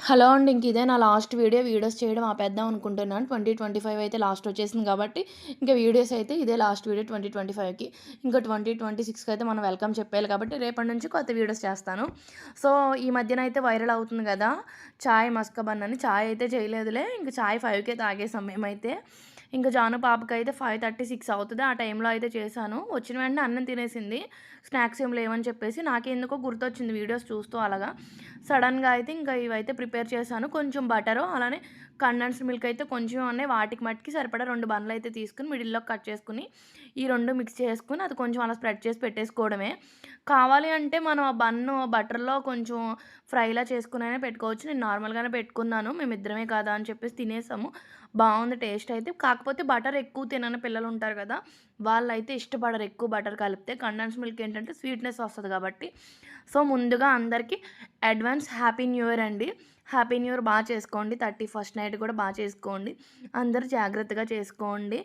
Hello అండి ఇంక ఇదే నా లాస్ట్ వీడియో. వీడియోస్ చేయడం ఆపేద్దాం అనుకుంటున్నాను. ట్వంటీ ట్వంటీ ఫైవ్ అయితే లాస్ట్ వచ్చేసింది కాబట్టి ఇంకా వీడియోస్ అయితే ఇదే లాస్ట్ వీడియో ట్వంటీ ట్వంటీ ఫైవ్కి. ఇంకా ట్వంటీ ట్వంటీ సిక్స్కి అయితే మనం వెల్కమ్ చెప్పేయాలి కాబట్టి రేపటి నుంచి కొత్త వీడియోస్ చేస్తాను. సో ఈ మధ్యన అయితే వైరల్ అవుతుంది కదా చాయ్ మస్కబన్ అని చాయ్ అయితే చేయలేదులే. ఇంకా చాయ్ ఫైవ్కే తాగేసాం మేమైతే. ఇంకా జాను పాపకి అయితే ఫైవ్ థర్టీ సిక్స్ అవుతుంది. ఆ టైంలో అయితే చేశాను. వచ్చిన వెంటనే అన్నం తినేసింది. స్నాక్స్ ఏం లేవని చెప్పేసి నాకెందుకో గుర్తొచ్చింది వీడియోస్ చూస్తూ అలాగా. సడన్గా అయితే ఇంకా ఇవైతే ప్రిపేర్ చేశాను. కొంచెం బటరు అలానే కండెన్స్ మిల్క్ అయితే కొంచెం ఉన్నాయి. వాటికి మట్టికి సరిపడా రెండు బండ్లు అయితే తీసుకుని మిడిల్లో కట్ చేసుకుని ఈ రెండు మిక్స్ చేసుకుని అది కొంచెం అలా స్ప్రెడ్ చేసి పెట్టేసుకోవడమే. కావాలి అంటే మనం ఆ బన్ను బటర్లో కొంచెం ఫ్రైలా చేసుకునే పెట్టుకోవచ్చు. నేను నార్మల్గానే పెట్టుకున్నాను. మేమిద్దరమే కదా అని చెప్పేసి తినేసాము. బాగుంది టేస్ట్ అయితే. కాకపోతే బటర్ ఎక్కువ తినని పిల్లలు ఉంటారు కదా వాళ్ళైతే ఇష్టపడరు ఎక్కువ బటర్ కలిపితే. కండెన్స్ మిల్క్ ఏంటంటే స్వీట్నెస్ వస్తుంది కాబట్టి. సో ముందుగా అందరికీ అడ్వాన్స్ హ్యాపీ న్యూ ఇయర్ అండి. హ్యాపీ న్యూ ఇయర్ బాగా చేసుకోండి. థర్టీ ఫస్ట్ నైట్ కూడా బాగా చేసుకోండి. అందరూ జాగ్రత్తగా చేసుకోండి.